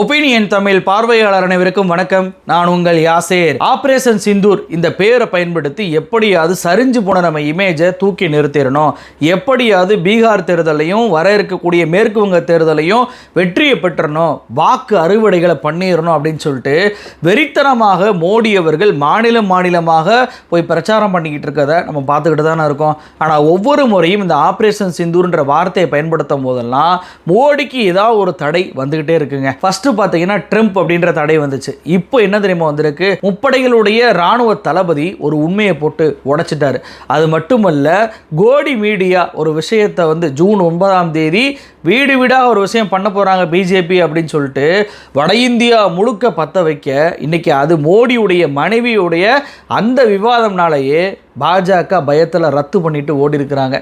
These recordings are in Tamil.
ஒப்பீனியன் தமிழ் பார்வையாளர் அனைவருக்கும் வணக்கம். நான் உங்கள் யாசேர். ஆப்ரேஷன் சிந்தூர் இந்த பேரை பயன்படுத்தி எப்படியாவது சரிஞ்சு போன நம்ம இமேஜை தூக்கி நிறுத்திடணும். எப்படியாவது பீகார் தேர்தலையும் வர இருக்கக்கூடிய மேற்கு வங்க தேர்தலையும் வெற்றியை பெற்றணும். வாக்கு அறுவடைகளை பண்ணிடணும் அப்படின்னு சொல்லிட்டு வெறித்தனமாக மோடி அவர்கள் மாநிலம் மாநிலமாக போய் பிரச்சாரம் பண்ணிக்கிட்டு இருக்கதை நம்ம பார்த்துக்கிட்டு தானே இருக்கோம். ஆனால் ஒவ்வொரு முறையும் இந்த ஆப்ரேஷன் சிந்தூர்ன்ற வார்த்தையை பயன்படுத்தும் போதெல்லாம் மோடிக்கு ஏதாவது ஒரு தடை வந்துக்கிட்டே இருக்குங்க. ஃபஸ்ட் ஃபஸ்ட்டு பார்த்தீங்கன்னா ட்ரம்ப் அப்படின்ற தடை வந்துச்சு. இப்போ என்ன தெரியுமா வந்திருக்கு? முப்படைகளுடைய ராணுவ தளபதி ஒரு உண்மையை போட்டு உடைச்சிட்டாரு. அது மட்டுமல்ல கோடி மீடியா ஒரு விஷயத்தை வந்து ஜூன் ஒன்பதாம் தேதி வீடு வீடாக ஒரு விஷயம் பண்ண போகிறாங்க பிஜேபி அப்படின்னு சொல்லிட்டு வட இந்தியா முழுக்க பற்ற வைக்க இன்றைக்கி அது மோடியுடைய மனைவியுடைய அந்த விவாதம்னாலேயே பாஜக பயத்தில் ரத்து பண்ணிட்டு ஓடி இருக்கிறாங்க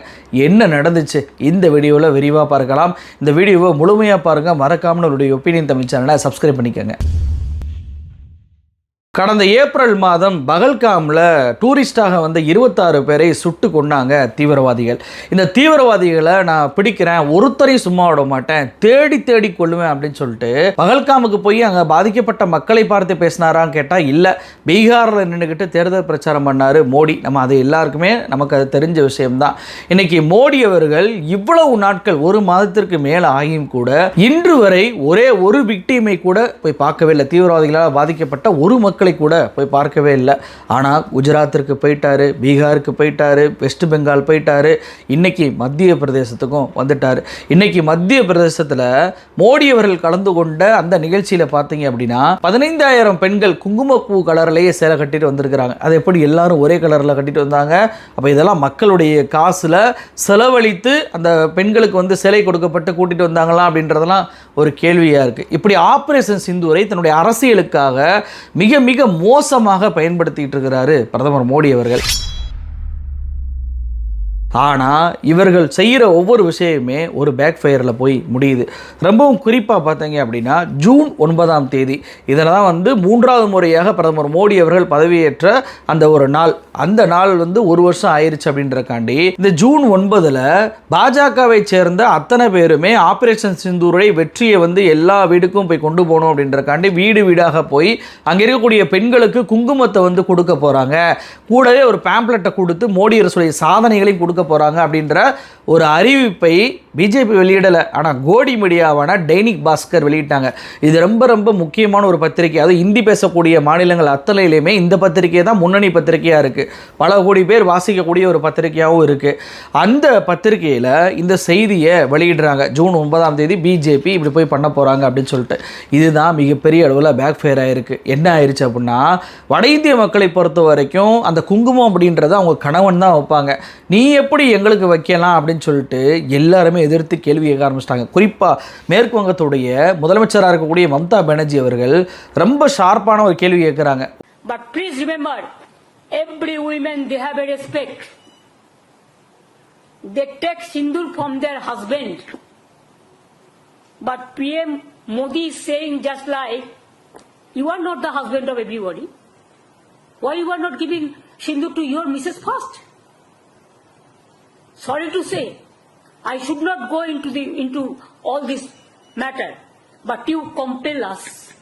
என்ன நடந்துச்சு? இந்த வீடியோவில் விரிவாக பார்க்கலாம். இந்த வீடியோவை முழுமையாக பாருங்கள் மறக்காமல் நம்மளுடைய ஒப்பீனியன் தமிழ் சேனலை சப்ஸ்கிரைப் பண்ணிக்கோங்க. கடந்த ஏப்ரல் மாதம் பகல்காமில் டூரிஸ்டாக வந்த இருபத்தாறு பேரை சுட்டு கொண்டாங்க தீவிரவாதிகள். இந்த தீவிரவாதிகளை நான் பிடிக்கிறேன் ஒருத்தரையும் சும்மா விட மாட்டேன் தேடி தேடி கொள்ளுவேன் அப்படின்னு சொல்லிட்டு பகல்காமுக்கு போய் அங்கே பாதிக்கப்பட்ட மக்களை பார்த்து பேசினாரான்னு கேட்டால் இல்லை பீகாரில் நின்றுக்கிட்டு தேர்தல் பிரச்சாரம் பண்ணார் மோடி. நம்ம அது எல்லாருக்குமே நமக்கு அது தெரிஞ்ச விஷயம்தான். இன்னைக்கு மோடி அவர்கள் இவ்வளவு நாட்கள் ஒரு மாதத்திற்கு மேலே ஆகியும் கூட இன்று வரை ஒரே ஒரு விக்டீமை கூட போய் பார்க்கவே இல்லை. தீவிரவாதிகளால் பாதிக்கப்பட்ட ஒரு மக்கள் கூட போய் பார்க்கவே இல்லை. ஆனால் குஜராத்திற்கு போயிட்டாரு பீகாருக்கு போயிட்டாரு வெஸ்ட் பெங்கால் போயிட்டாரு இன்னைக்கு மத்திய பிரதேசத்துக்கும் வந்துட்டார். இன்னைக்கு மத்திய பிரதேசத்தில் மோடி அவர்கள் கலந்து கொண்ட அந்த நிகழ்ச்சியில் பார்த்தீங்க அப்படின்னா பதினைந்தாயிரம் பெண்கள் குங்குமப்பூ கலர்லேயே சேலை கட்டிட்டு வந்திருக்கிறாங்க. அது எப்படி எல்லாரும் ஒரே கலரில் கட்டிட்டு வந்தாங்க? அப்போ இதெல்லாம் மக்களுடைய காசில் செலவழித்து அந்த பெண்களுக்கு வந்து சிலை கொடுக்கப்பட்டு கூட்டிட்டு வந்தாங்களா அப்படின்றதெல்லாம் ஒரு கேள்வியாக இருக்குது இப்படி ஆபரேஷன் சிந்துரை தன்னுடைய அரசியலுக்காக மிக மிக மோசமாக பயன்படுத்திட்டு இருக்கிறாரு பிரதமர் மோடி அவர்கள். ஆனால் இவர்கள் செய்கிற ஒவ்வொரு விஷயமே ஒரு பேக் ஃபயரில் போய் முடியுது. ரொம்பவும் குறிப்பாக பார்த்தீங்க அப்படின்னா ஜூன் ஒன்பதாம் தேதி. இதில் தான் வந்து மூன்றாவது முறையாக பிரதமர் மோடி அவர்கள் பதவியேற்ற அந்த ஒரு நாள். அந்த நாள் வந்து ஒரு வருஷம் ஆயிடுச்சு அப்படின்றக்காண்டி இந்த ஜூன் ஒன்பதில் பாஜகவை சேர்ந்த அத்தனை பேருமே ஆபரேஷன் சிந்தூரை வெற்றியை வந்து எல்லா வீடுக்கும் போய் கொண்டு போகணும் அப்படின்றக்காண்டி வீடு வீடாக போய் அங்கே இருக்கக்கூடிய பெண்களுக்கு குங்குமத்தை வந்து கொடுக்க போகிறாங்க கூடவே ஒரு பேம்ப்ளெட்டை கொடுத்து மோடி அரசுடைய சாதனைகளையும் கொடுக்க போகிறாங்க அப்படின்ற ஒரு அறிவிப்பை பிஜேபி வெளியிடலை. ஆனால் கோடி மீடியாவான டைனிக் பாஸ்கர் வெளியிட்டாங்க. இது ரொம்ப ரொம்ப முக்கியமான ஒரு பத்திரிகை. அதுவும் இந்தி பேசக்கூடிய மாநிலங்கள் அத்தனையிலையுமே இந்த பத்திரிகை தான் முன்னணி பத்திரிகையாக இருக்குது பல கோடி பேர் வாசிக்கக்கூடிய ஒரு பத்திரிகையாகவும் இருக்குது அந்த பத்திரிகையில் இந்த செய்தியை வெளியிடுறாங்க. ஜூன் ஒன்பதாம் தேதி பிஜேபி இப்படி போய் பண்ண போகிறாங்க அப்படின்னு சொல்லிட்டு. இதுதான் மிகப்பெரிய அளவில் பேக் ஃபேர் ஆகிருக்கு என்ன ஆயிடுச்சு அப்படின்னா வட இந்திய மக்களை பொறுத்த வரைக்கும் அந்த குங்குமம் அப்படின்றத அவங்க கணவன் தான் வைப்பாங்க. நீ எப்படி எப்படி எங்களுக்கு வைக்கலாம் அப்படின்னு சொல்லிட்டு எல்லாருமே எதிர்த்து கேள்வி கேட்க ஆரம்பிச்சிட்டாங்க குறிப்பாக மேற்கு வங்கத்துடைய முதலமைச்சராக இருக்கக்கூடிய மம்தா பானர்ஜி அவர்கள் ரொம்ப ஷார்ப்பான ஒரு கேள்வி கேட்குறாங்க but please remember every woman they have a respect they take sindoor from their husband but PM Modi saying just like you are not the husband of everybody why you are not giving sindoor to your missus first Sorry to say, I should not go into the into all this matter, but you compel us.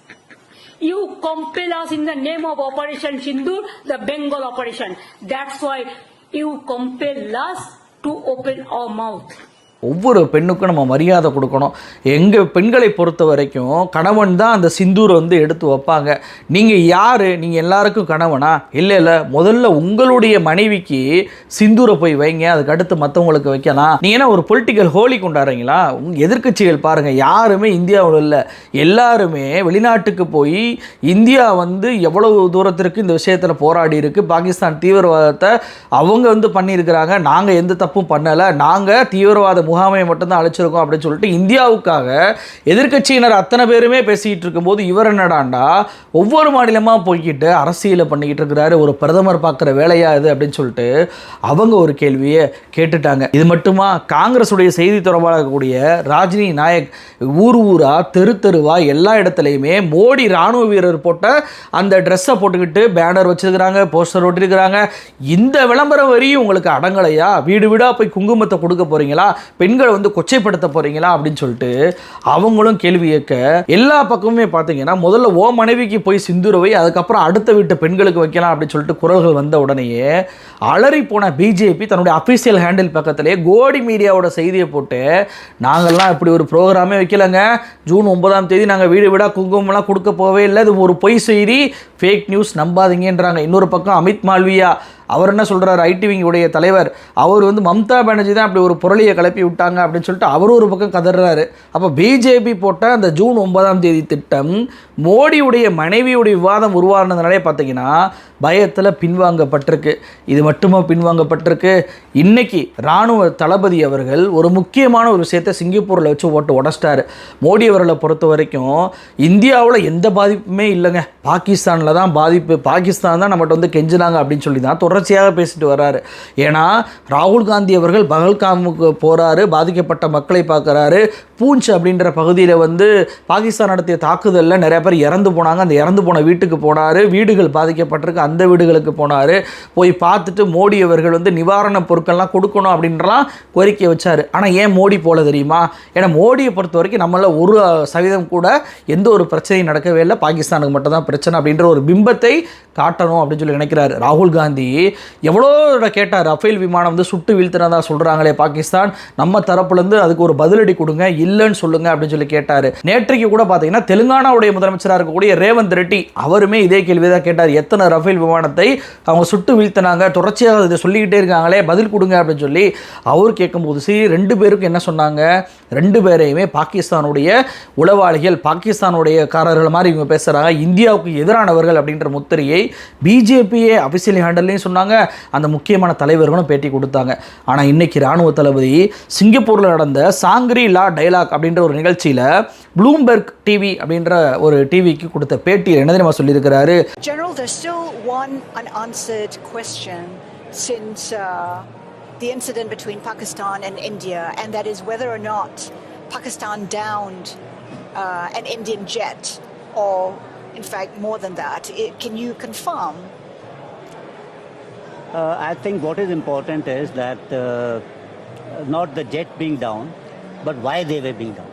You compel us in the name of Operation Sindur, the Bengal operation. That's why you compel us to open our mouth. ஒவ்வொரு பெண்ணுக்கும் நம்ம மரியாதை கொடுக்கணும். எங்கள் பெண்களை பொறுத்த வரைக்கும் கணவன் தான் அந்த சிந்தூரை வந்து எடுத்து வைப்பாங்க. நீங்கள் யார்? நீங்கள் எல்லாருக்கும் கணவனா? இல்லை இல்லை. முதல்ல உங்களுடைய மனைவிக்கு சிந்தூரை போய் வைங்க. அதுக்கு அடுத்து மற்றவங்களுக்கு வைக்கலாம் நீ என்ன ஒரு பொலிட்டிக்கல் ஹோலி கொண்டாடுறீங்களா உங்கள் எதிர்க்கட்சிகள் பாருங்கள் யாருமே இந்தியாவில் இல்லை. எல்லாருமே வெளிநாட்டுக்கு போய் இந்தியா வந்து எவ்வளவு தூரத்திற்கு இந்த விஷயத்தில் போராடி இருக்கு. பாகிஸ்தான் தீவிரவாதத்தை அவங்க வந்து பண்ணியிருக்கிறாங்க. நாங்கள் எந்த தப்பும் பண்ணலை. நாங்கள் தீவிரவாதம் முகாமை மட்டும்தான் அழைச்சிருக்கோம் அப்படின்னு சொல்லிட்டு இந்தியாவுக்காக எதிர்க்கட்சியினர் அத்தனை பேருமே பேசிக்கிட்டு இருக்கும்போது இவர் என்னடாண்டா ஒவ்வொரு மாநிலமாக போய்கிட்டு அரசியலை பண்ணிக்கிட்டு இருக்கிறாரு ஒரு பிரதமர் பார்க்குற வேலையா இது அப்படின்னு சொல்லிட்டு அவங்க ஒரு கேள்வியை கேட்டுட்டாங்க. இது மட்டுமா? காங்கிரஸுடைய செய்தி தொடர்பாளர் இருக்கக்கூடிய ராஜினி நாயக் ஊர் ஊராக தெரு தெருவாக எல்லா இடத்துலையுமே மோடி ராணுவ வீரர் போட்ட அந்த ட்ரெஸ்ஸை போட்டுக்கிட்டு பேனர் வச்சிருக்கிறாங்க போஸ்டர் ஒட்டிருக்கிறாங்க இந்த விளம்பரம் வரையும் உங்களுக்கு அடங்கலையா? வீடு வீடாக போய் குங்குமத்தை கொடுக்க போறீங்களா? பெண்களை வந்து கொச்சைப்படுத்த போறீங்களா அப்படின்னு சொல்லிட்டு அவங்களும் கேள்வி கேட்க எல்லா பக்கமுமே பார்த்தீங்கன்னா முதல்ல ஓ மனைவிக்கு போய் சிந்துருவை அதுக்கப்புறம் அடுத்த வீட்டு பெண்களுக்கு வைக்கலாம் அப்படின்னு சொல்லிட்டு குரல்கள் வந்த உடனேயே அலறி போன பிஜேபி தன்னுடைய அஃபீஷியல் ஹேண்டில் பக்கத்திலே கோடி மீடியாவோட செய்தியை போட்டு நாங்கள்லாம் இப்படி ஒரு ப்ரோக்ராமே வைக்கலங்க. ஜூன் ஒன்பதாம் தேதி நாங்கள் வீடு வீடாக குங்குமம்லாம் கொடுக்க போவே இல்லை. இது ஒரு பொய் செய்தி. ஃபேக் நியூஸ் நம்பாதீங்கன்றாங்க. இன்னொரு பக்கம் அமித் மால்வியா அவர் என்ன சொல்கிறார் ஐடிவிங்குடைய தலைவர். அவர் வந்து மம்தா பானர்ஜி தான் அப்படி ஒரு புரளியை கிளப்பி விட்டாங்க அப்படின்னு சொல்லிட்டு அவரும் ஒரு பக்கம் கதறாரு. அப்போ பிஜேபி போட்ட அந்த ஜூன் ஒன்பதாம் தேதி திட்டம் மோடியுடைய மனைவியுடைய விவாதம் உருவானதுனாலே பார்த்தீங்கன்னா பயத்தில் பின்வாங்கப்பட்டிருக்கு. இது மட்டுமா பின்வாங்கப்பட்டிருக்கு? இன்னைக்கு இராணுவ தளபதி அவர்கள் ஒரு முக்கியமான ஒரு விஷயத்தை சிங்கப்பூரில் வச்சு ஓட்டு உடச்சிட்டாரு. மோடி அவர்களை பொறுத்த வரைக்கும் இந்தியாவில் எந்த பாதிப்புமே இல்லைங்க. பாகிஸ்தானில் தான் பாதிப்பு. பாகிஸ்தான் தான் நம்மகிட்ட வந்து கெஞ்சினாங்க அப்படின்னு சொல்லி தான் தொடர்ச்சியாக பேசிட்டு வர்றாரு. ஏன்னா ராகுல் காந்தி அவர்கள் பகல்காமுக்கு போகிறாரு பாதிக்கப்பட்ட மக்களை பார்க்குறாரு. பூஞ்ச் அப்படின்ற பகுதியில் வந்து பாகிஸ்தான் நடத்திய தாக்குதலில் நிறைய பேர் இறந்து போனாங்க. அந்த இறந்து போன வீட்டுக்கு போனார். வீடுகள் பாதிக்கப்பட்டிருக்கு. அந்த வீடுகளுக்கு போனார். போய் பார்த்துட்டு மோடி அவர்கள் வந்து நிவாரணப் பொருட்கள்லாம் கொடுக்கணும் அப்படின்றலாம் கோரிக்கை வச்சார். ஆனால் ஏன் மோடி போல தெரியுமா? ஏன்னா மோடியை பொறுத்த வரைக்கும் நம்மள ஒரு சதவீதம் கூட எந்த ஒரு பிரச்சனையும் நடக்கவே இல்லை. பாகிஸ்தானுக்கு மட்டும் தான் பிரச்சனை அப்படின்ற ஒரு பிம்பத்தை காட்டணும் அப்படின்னு சொல்லி நினைக்கிறாரு. ராகுல் காந்தி எவ்வளோ கேட்டார் ரஃபேல் விமானம் வந்து சுட்டு வீழ்த்தினதாக சொல்கிறாங்களே பாகிஸ்தான். நம்ம தரப்புலேருந்து அதுக்கு ஒரு பதிலடி கொடுங்க. இல்லைன்னு சொல்லுங்க அப்படின்னு சொல்லி கேட்டார். நேற்றைக்கு கூட பார்த்தீங்கன்னா தெலுங்கானாவுடைய முதலமைச்சராக இருக்கக்கூடிய ரேவந்த் ரெட்டி அவருமே இதே கேள்வி தான் கேட்டார். எத்தனை ரஃபேல் விமானத்தை அவங்க சுட்டு வீழ்த்தினாங்க தொடர்ச்சியாக இதை சொல்லிக்கிட்டே இருக்காங்களே பதில் கொடுங்க அப்படின்னு சொல்லி அவர் கேட்கும்போது சரி ரெண்டு பேருக்கும் என்ன சொன்னாங்க? ரெண்டு பேரையுமே பாகிஸ்தானுடைய உளவாளிகள் பாகிஸ்தானுடைய காரர்கள் மாதிரி இவங்க பேசுகிறாங்க இந்தியாவுக்கு எதிரானவர்கள் அப்படின்ற முத்திரையை பிஜேபியே அபிஷியல் ஹேண்டல்லையும் சொன்னாங்க. அந்த முக்கியமான தலைவர்களும் பேட்டி கொடுத்தாங்க. ஆனால் இன்னைக்கு ராணுவ தளபதி சிங்கப்பூரில் நடந்த Shangri La dialogue அப்படின்ற ஒரு நிகழ்ச்சியில் ப்ளூம்பெர்க் டிவி அப்படின்ற ஒரு டிவிக்கு கொடுத்த பேட்டியில் என்ன தெரியுமா சொல்லியிருக்கிறாரு General, there's still one unanswered question since uh, the incident between Pakistan and India, and that is whether or not Pakistan downed uh, an Indian jet, or in fact more than that. It, can you confirm? Uh, I think what is important is that uh, not the jet being down, but why they were being down.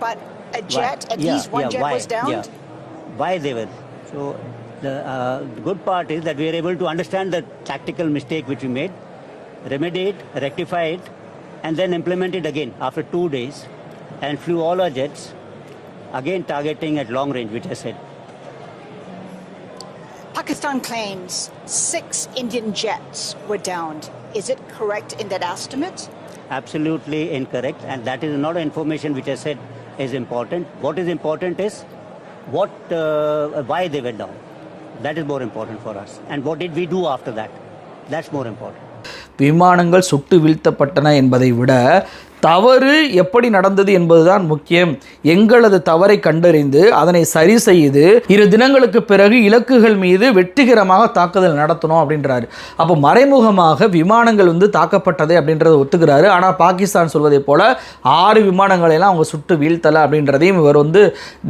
But a Why? jet, at Yeah, least one yeah, jet why? was downed. Yeah. Why they were. So the, uh, the good part is that we are able to understand the tactical mistake which we made, remedy it, rectify it, and then implement it again after two days, and flew all our jets, again targeting at long range, which I said. Pakistan claims six Indian jets were downed. Is it correct in that estimate? absolutely incorrect and that is not information which I said is important. What is important is what, uh, why they were down. That is more important for us. And what did we do after that? That's more important. விமானங்கள் சுட்டு வீழ்த்தப்பட்டன என்பதை விட தவறு எப்படி நடந்தது என்பதுதான் முக்கியம். எங்களது தவறை கண்டறிந்து அதனை சரி செய்து இரு தினங்களுக்கு பிறகு இலக்குகள் மீது வெற்றிகரமாக தாக்குதல் நடத்தணும் அப்படின்றாரு. அப்போ மறைமுகமாக விமானங்கள் வந்து தாக்கப்பட்டது அப்படின்றத ஒத்துக்கிறாரு. ஆனால் பாகிஸ்தான் சொல்வதை போல ஆறு விமானங்களை எல்லாம் அவங்க சுட்டு வீழ்த்தலை அப்படின்றதையும் இவர் வந்து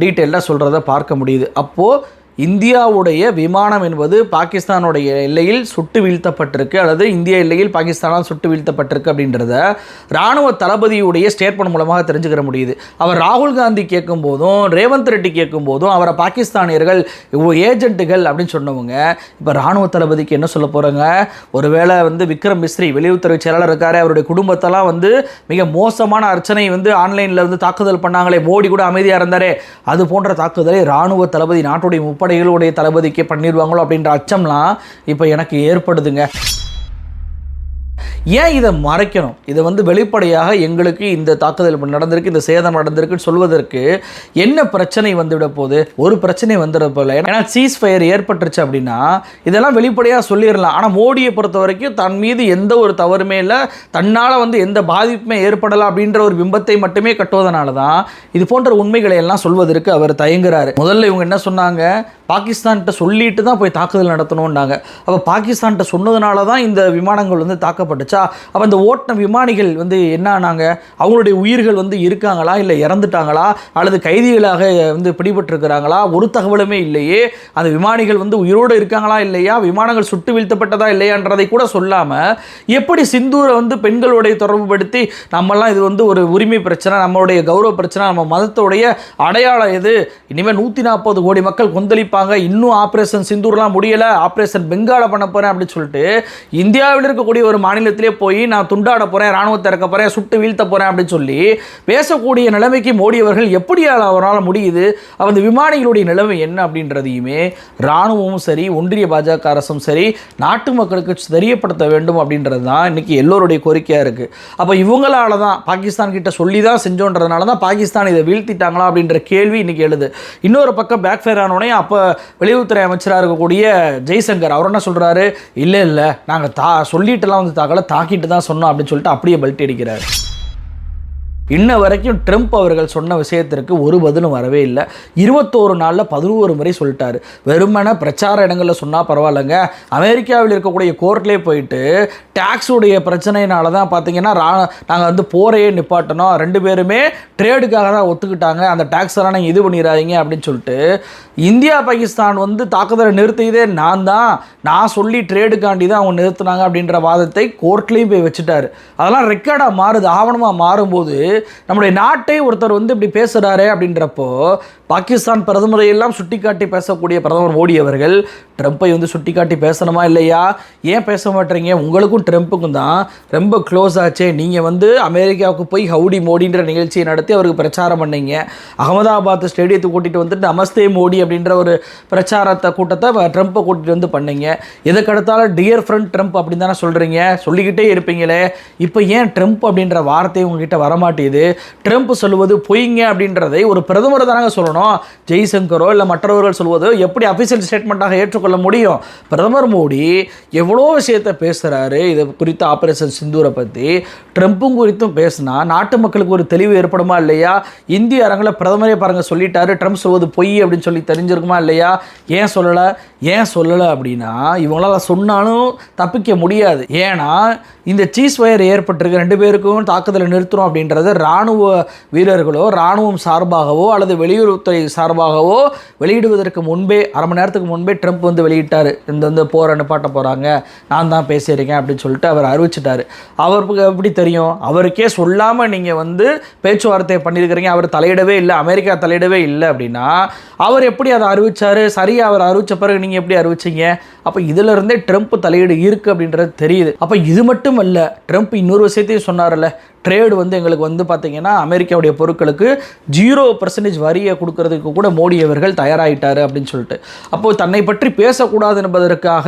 டீட்டெயிலாக சொல்கிறத பார்க்க முடியுது. அப்போது இந்தியாவுடைய விமானம் என்பது பாகிஸ்தானுடைய எல்லையில் சுட்டு வீழ்த்தப்பட்டிருக்கு அல்லது இந்திய எல்லையில் பாகிஸ்தானால் சுட்டு வீழ்த்தப்பட்டிருக்கு அப்படின்றத ராணுவ தளபதியுடைய ஸ்டேட்மெண்ட் மூலமாக தெரிஞ்சுக்கிற முடியுது. அவர் ராகுல் காந்தி கேட்கும் போதும் ரேவந்த் ரெட்டி கேட்கும் போதும் அவரை பாகிஸ்தானியர்கள் ஏஜென்ட்டுகள் அப்படின்னு சொன்னவங்க இப்போ ராணுவ தளபதிக்கு என்ன சொல்ல போகிறாங்க ஒருவேளை வந்து விக்ரம் மிஸ்ரி வெளியுறவுத்துறை செயலாளர் இருக்கார் அவருடைய குடும்பத்தெல்லாம் வந்து மிக மோசமான அர்ச்சனை வந்து ஆன்லைனில் வந்து தாக்குதல் பண்ணாங்களே மோடி கூட அமைதியாக இருந்தாரே அது போன்ற தாக்குதலை ராணுவ தளபதி நாட்டுடைய படைகளுடைய தளபதிக்கு பண்ணிடுவாங்களோ அப்படின்ற அச்சம்லாம் இப்போ எனக்கு ஏற்படுதுங்க. ஏன் இதை மறைக்கணும்? இதை வந்து வெளிப்படையாக எங்களுக்கு இந்த தாக்குதல் நடந்திருக்கு இந்த சேதம் நடந்திருக்குன்னு சொல்வதற்கு என்ன பிரச்சனை வந்துவிட போது ஒரு பிரச்சனை வந்துட போல ஏன்னா சீஸ் ஃபயர் ஏற்பட்டுருச்சு அப்படின்னா இதெல்லாம் வெளிப்படையாக சொல்லிடலாம். ஆனால் மோடியை பொறுத்த வரைக்கும் தன் மீது எந்த ஒரு தவறுமே இல்லை. தன்னால் வந்து எந்த பாதிப்புமே ஏற்படலாம் அப்படின்ற ஒரு பிம்பத்தை மட்டுமே கட்டுவதனால தான் இது போன்ற உண்மைகளை எல்லாம் சொல்வதற்கு அவர் தயங்குறாரு. முதல்ல இவங்க என்ன சொன்னாங்க? பாகிஸ்தான்கிட்ட சொல்லிட்டு தான் போய் தாக்குதல் நடத்தணும்னாங்க. அப்போ பாகிஸ்தான்கிட்ட சொன்னதுனால தான் இந்த விமானங்கள் வந்து தாக்கப்பட்டுச்சா? அப்போ இந்த ஓட்டின விமானிகள் வந்து என்ன ஆனாங்க அவங்களுடைய உயிர்கள் வந்து இருக்காங்களா? இல்லை இறந்துட்டாங்களா? அல்லது கைதிகளாக வந்து பிடிபட்டிருக்கிறாங்களா? ஒரு தகவலுமே இல்லையே. அந்த விமானிகள் வந்து உயிரோடு இருக்காங்களா இல்லையா? விமானங்கள் சுட்டு வீழ்த்தப்பட்டதா இல்லையான்றதை கூட சொல்லாமல் எப்படி சிந்தூரை வந்து பெண்களுடைய தொடர்புபடுத்தி நம்மெல்லாம் இது வந்து ஒரு உரிமை பிரச்சனை நம்மளுடைய கௌரவ பிரச்சனை நம்ம மதத்தோடைய அடையாளம் எது? இனிமேல் நூற்றி நாற்பது கோடி மக்கள் கொந்தளிப்பாக இருப்பாங்க இன்னும் ஆப்ரேஷன் சிந்தூர்லாம் முடியலை ஆப்ரேஷன் பெங்கால பண்ண போகிறேன் அப்படின்னு சொல்லிட்டு இந்தியாவில் இருக்கக்கூடிய ஒரு மாநிலத்திலே போய் நான் துண்டாட போகிறேன் ராணுவத்தை இறக்க போகிறேன் சுட்டு வீழ்த்த போகிறேன் அப்படின்னு சொல்லி பேசக்கூடிய நிலைமைக்கு மோடி அவர்கள் எப்படி அவரால் முடியுது அந்த விமானிகளுடைய நிலைமை என்ன அப்படின்றதையுமே ராணுவமும் சரி ஒன்றிய பாஜக அரசும் சரி நாட்டு மக்களுக்கு தெரியப்படுத்த வேண்டும் அப்படின்றது தான் இன்னைக்கு எல்லோருடைய கோரிக்கையாக இருக்குது அப்போ இவங்களால தான் பாகிஸ்தான் கிட்ட சொல்லி தான் செஞ்சோன்றதுனால தான் பாகிஸ்தான் இதை வீழ்த்திட்டாங்களா அப்படின்ற கேள்வி இன்னைக்கு எழுது. இன்னொரு பக்கம் பேக் ஃபேர் ஆனோடனே அப்போ வெளியுறவுத்துறை அமைச்சராக இருக்கக்கூடிய ஜெய்சங்கர் அவர் என்ன சொல்கிறாரு இல்லை இல்லை நாங்கள் தா சொல்லிட்டுலாம் வந்து தாக்கலை தாக்கிட்டு தான் சொன்னோம் அப்படின்னு சொல்லிட்டு அப்படியே பல்ட் அடிக்கிறார். இன்ன வரைக்கும் ட்ரம்ப் அவர்கள் சொன்ன விஷயத்திற்கு ஒரு பதிலும் வரவே இல்லை. இருபத்தோரு நாளில் பதினோரு முறை சொல்லிட்டார். வெறுமன பிரச்சார இடங்களில் சொன்னால் பரவாயில்லைங்க. அமெரிக்காவில் இருக்கக்கூடிய கோர்ட்லேயே போயிட்டு டேக்ஸுடைய பிரச்சனையினால தான் பார்த்தீங்கன்னா நாங்கள் வந்து போரையே நிப்பாட்டணும். ரெண்டு பேருமே ட்ரேடுக்காக தான் ஒத்துக்கிட்டாங்க. அந்த டேக்ஸெல்லாம் நீங்கள் இது பண்ணிடாதீங்க அப்படின்னு சொல்லிட்டு இந்தியா பாகிஸ்தான் வந்து தாக்குதலை நிறுத்தியதே நான் தான். நான் சொல்லி ட்ரேடுக்காண்டி தான் அவங்க நிறுத்தினாங்க அப்படின்ற வாதத்தை கோர்ட்லேயும் போய் வச்சுட்டாரு. அதெல்லாம் ரெக்கார்டாக மாறுது. ஆவணமாக மாறும்போது நம்முடைய நாட்டை ஒருத்தர் வந்து இப்படி பேசுகிறாரு அப்படின்றப்போ பாகிஸ்தான் பிரதமரை எல்லாம் சுட்டிக்காட்டி பேசக்கூடிய பிரதமர் மோடி அவர்கள் ட்ரம்ப்பை வந்து சுட்டிக்காட்டி பேசணுமா இல்லையா? ஏன் பேச மாட்டேறீங்க உங்களுக்கும் ட்ரம்ப்புக்கும் தான். ரொம்ப க்ளோஸ் ஆச்சே. நீங்கள் வந்து அமெரிக்காவுக்கு போய் ஹவுடி மோடின்ற நிகழ்ச்சியை நடத்தி அவருக்கு பிரச்சாரம் பண்ணீங்க. அகமதாபாத் ஸ்டேடியத்தை கூட்டிகிட்டு வந்துட்டு நமஸ்தே மோடி அப்படின்ற ஒரு பிரச்சாரத்தை கூட்டத்தை ட்ரம்ப்பை கூட்டிகிட்டு வந்து பண்ணீங்க. எதுக்கடுத்தாலும் டியர் ஃப்ரெண்ட் ட்ரம்ப் அப்படின்னு தானே சொல்கிறீங்க சொல்லிக்கிட்டே இருப்பீங்களே. இப்போ ஏன் ட்ரம்ப் அப்படின்ற வார்த்தை உங்ககிட்ட வரமாட்டேது ட்ரம்ப் சொல்லுவது பொய்ங்க அப்படின்றதை ஒரு பிரதமர் தானங்க சொல்லணும். ஜெய்சங்கரோ இல்லை மற்றவர்கள் சொல்வதோ எப்படி அஃபிஷியல் ஸ்டேட்மெண்ட்டாக ஏற்றுக்கொள்ள முடியும். பிரதமர் மோடி எவ்வளோ விஷயத்தை பேசுகிறாரு இதை குறித்து ஆப்ரேஷன் சிந்தூரை பற்றி ட்ரம்ப்பும் குறித்தும் பேசினா நாட்டு மக்களுக்கு ஒரு தெளிவு ஏற்படுமா இல்லையா? இந்திய அரங்கில் பிரதமரே பாருங்க சொல்லிட்டாரு ட்ரம்ப் சொல்வது பொய் அப்படின்னு சொல்லி தெரிஞ்சிருக்குமா இல்லையா? ஏன் சொல்லலை? ஏன் சொல்லலை அப்படின்னா இவங்களால சொன்னாலும் தப்பிக்க முடியாது. ஏன்னா இந்த சீஸ் வயர் ஏற்பட்டிருக்கு ரெண்டு பேருக்கும் தாக்குதலை நிறுத்துறோம் அப்படின்றது இராணுவ வீரர்களோ இராணுவம் சார்பாகவோ அல்லது வெளியுறவுத்துறை சார்பாகவோ வெளியிடுவதற்கு முன்பே அரை மணி நேரத்துக்கு முன்பே ட்ரம்ப் வந்து வெளியிட்டார். இந்த வந்து போரை நிப்பாட்ட போகிறாங்க நான் தான் பேசியிருக்கேன் அப்படின்னு சொல்லிட்டு அவர் அறிவிச்சிட்டாரு. அவருக்கு எப்படி தெரியும்? அவருக்கே சொல்லாமல் நீங்கள் வந்து பேச்சுவார்த்தை பண்ணியிருக்கிறீங்க. அவர் தலையிடவே இல்லை. அமெரிக்கா தலையிடவே இல்லை அப்படின்னா அவர் எப்படி அதை அறிவிச்சாரு? சரியாக அவர் அறிவித்த பிறகு நீங்கள் எப்படி அறிவிச்சீங்க? அப்போ இதுல இருந்தே ட்ரம்ப் தலையீடு இருக்குது அப்படின்றது தெரியுது. அப்போ இது மட்டும் அல்ல ட்ரம்ப் இன்னொரு விஷயத்தையும் சொன்னார்ல. ட்ரேடு வந்து எங்களுக்கு வந்து பார்த்தீங்கன்னா அமெரிக்காவுடைய பொருட்களுக்கு ஜீரோ பர்சன்டேஜ் வரியை கொடுக்கறதுக்கு கூட மோடி அவர்கள் தயாராகிட்டார் அப்படின்னு சொல்லிட்டு. அப்போது தன்னை பற்றி பேசக்கூடாது என்பதற்காக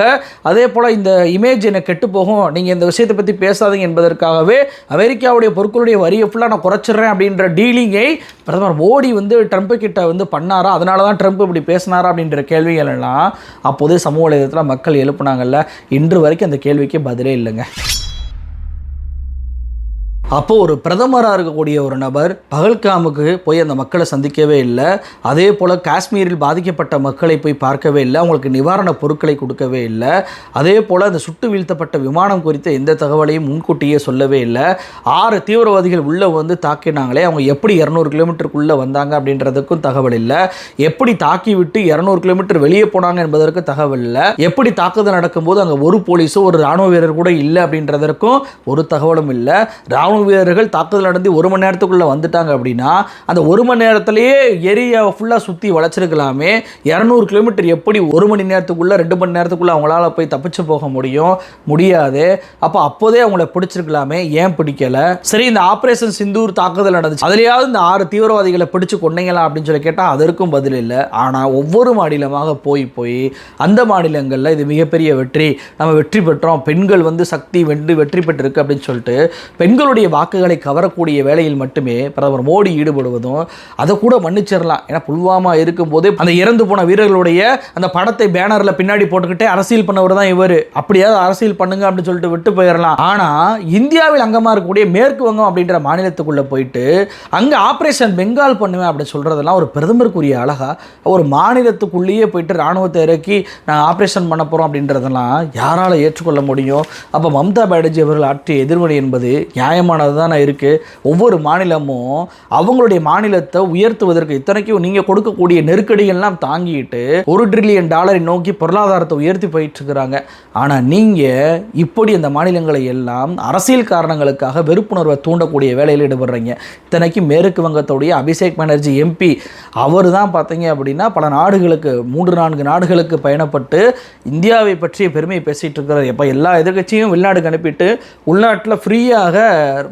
அதே போல் இந்த இமேஜ் எனக்கு கெட்டு போகும் நீங்கள் இந்த விஷயத்தை பற்றி பேசாதீங்க என்பதற்காகவே அமெரிக்காவுடைய பொருட்களுடைய வரியை ஃபுல்லாக நான் குறைச்சிடுறேன் அப்படின்ற டீலிங்கை பிரதமர் மோடி வந்து ட்ரம்ப் கிட்ட வந்து பண்ணாரா? அதனால தான் ட்ரம்ப் இப்படி பேசினாரா அப்படின்ற கேள்விகள் எல்லாம் அப்போதே சமூக வலைதளத்தில் மக்கள் எழுப்புனாங்கல்ல. இன்று வரைக்கும் அந்த கேள்விக்கு பதிலே இல்லைங்க. அப்போ ஒரு பிரதமராக இருக்கக்கூடிய ஒரு நபர் பகல்காமுக்கு போய் அந்த மக்களை சந்திக்கவே இல்லை. அதே போல் காஷ்மீரில் பாதிக்கப்பட்ட மக்களை போய் பார்க்கவே இல்லை. அவங்களுக்கு நிவாரணப் பொருட்களை கொடுக்கவே இல்லை. அதே போல் அந்த சுட்டு வீழ்த்தப்பட்ட விமானம் குறித்த எந்த தகவலையும் முன்கூட்டியே சொல்லவே இல்லை. ஆறு தீவிரவாதிகள் உள்ளே வந்து தாக்கினாங்களே. அவங்க எப்படி இரநூறு கிலோமீட்டருக்குள்ளே வந்தாங்க அப்படின்றதுக்கும் தகவல் இல்லை. எப்படி தாக்கி விட்டு இரநூறு கிலோமீட்டர் வெளியே போனாங்க என்பதற்கு தகவல் இல்லை. எப்படி தாக்குதல் நடக்கும்போது அங்கே ஒரு போலீஸோ ஒரு ராணுவ வீரர் கூட இல்லை அப்படின்றதற்கும் ஒரு தகவலும் இல்லை. ராணுவ வீரர்கள் தாக்குதல் நடந்து ஒரு மணி நேரத்துக்குள்ளே வந்துட்டாங்க அப்படின்னா அந்த ஒரு மணி நேரத்திலேயே ஏரியாவை ஃபுல்லாக சுற்றி வளைச்சிருக்கலாமே இரநூறு கிலோமீட்டர் எப்படி ஒரு மணி நேரத்துக்குள்ளே ரெண்டு மணி நேரத்துக்குள்ளே அவங்களால போய் தப்பிச்சு போக முடியும்? முடியாது. அப்போ அப்போதே அவங்கள பிடிச்சிருக்கலாமே. ஏன் பிடிக்கல? சரி இந்த ஆப்ரேஷன் சிந்தூர் தாக்குதல் நடந்துச்சு. அதுலேயாவது இந்த ஆறு தீவிரவாதிகளை பிடிச்சு கொண்டீங்களா அப்படின்னு சொல்லி கேட்டால் அதற்கும் பதில் இல்லை. ஆனால் ஒவ்வொரு மாநிலமாக போய் போய் அந்த மாநிலங்களில் இது மிகப்பெரிய வெற்றி. நம்ம வெற்றி பெற்றோம். பெண்கள் வந்து சக்தி வென்று வெற்றி பெற்றிருக்கு அப்படின்னு சொல்லிட்டு பெண்களுடைய வாக்குகளை கவரக்கூடிய வேலையில் மட்டுமே பிரதமர் மோடி ஈடுபடுவதும் அதை கூட மன்னிச்சிடலாம். ஏன்னா புல்வாமா இருக்கும்போது அந்த இறந்து போன வீரர்களுடைய அந்த படத்தை பேனரில் பின்னாடி போட்டுக்கிட்டே அரசியல் பண்ணவர் தான் இவர். அப்படியாவது அரசியல் பண்ணுங்க அப்படின்னு சொல்லிட்டு விட்டு போயிடலாம். ஆனால் இந்தியாவில் அங்கமாக இருக்கக்கூடிய மேற்கு வங்கம் அப்படின்ற மாநிலத்துக்குள்ளே போயிட்டு அங்கே ஆப்ரேஷன் பெங்கால் பண்ணுவேன் அப்படின்னு சொல்கிறதெல்லாம் ஒரு பிரதமருக்குரிய அழகா ஒரு மாநிலத்துக்குள்ளேயே போயிட்டு ராணுவத்தை இறக்கி நாங்கள் ஆப்ரேஷன் பண்ண போகிறோம் அப்படின்றதெல்லாம் யாரால் ஏற்றுக்கொள்ள முடியும்? அப்போ மம்தா பானர்ஜி அவர்கள் ஆற்றிய எதிர்வினை என்பது நியாயமான முக்கியமானது தானே இருக்குது ஒவ்வொரு மாநிலமும் அவங்களுடைய மாநிலத்தை உயர்த்துவதற்கு இத்தனைக்கும் நீங்கள் கொடுக்கக்கூடிய நெருக்கடிகள்லாம் தாங்கிட்டு ஒரு ட்ரில்லியன் டாலரை நோக்கி பொருளாதாரத்தை உயர்த்தி போயிட்டுருக்கிறாங்க. ஆனால் நீங்கள் இப்படி அந்த மாநிலங்களை எல்லாம் அரசியல் காரணங்களுக்காக வெறுப்புணர்வை தூண்டக்கூடிய வேலையில் ஈடுபடுறீங்க. இத்தனைக்கும் மேற்கு வங்கத்துடைய அபிஷேக் பானர்ஜி எம்பி அவர் தான் பார்த்தீங்க அப்படின்னா பல நாடுகளுக்கு மூன்று நான்கு நாடுகளுக்கு பயணப்பட்டு இந்தியாவை பற்றிய பெருமையை பேசிகிட்டு இருக்கிறார் எப்போ எல்லா எதிர்க்கட்சியும் வெளிநாடுக்கு அனுப்பிட்டு உள்நாட்டில் ஃப்ரீயாக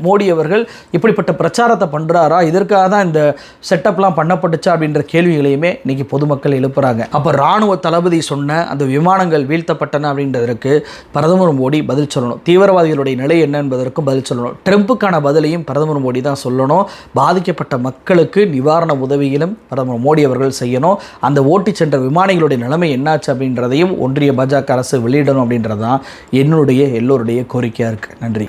மோடி அவர்கள் இப்படிப்பட்ட பிரச்சாரத்தை பண்ணுறாரா இதற்காக தான் இந்த செட்டப்லாம் பண்ணப்பட்டுச்சா அப்படின்ற கேள்விகளையுமே இன்னைக்கு பொதுமக்கள் எழுப்புறாங்க. அப்போ ராணுவ தளபதி சொன்ன அந்த விமானங்கள் வீழ்த்தப்பட்டன அப்படின்றதற்கு பிரதமர் மோடி பதில் சொல்லணும். தீவிரவாதிகளுடைய நிலை என்ன என்பதற்கும் பதில் சொல்லணும். ட்ரம்ப்புக்கான பதிலையும் பிரதமர் மோடி தான் சொல்லணும். பாதிக்கப்பட்ட மக்களுக்கு நிவாரண உதவிகளும் பிரதமர் மோடி அவர்கள் செய்யணும். அந்த ஓட்டி சென்ற விமானிகளுடைய நிலைமை என்னாச்சு அப்படின்றதையும் ஒன்றிய பாஜக அரசு வெளியிடணும் அப்படின்றது தான் என்னுடைய எல்லோருடைய கோரிக்கையாக இருக்குது நன்றி.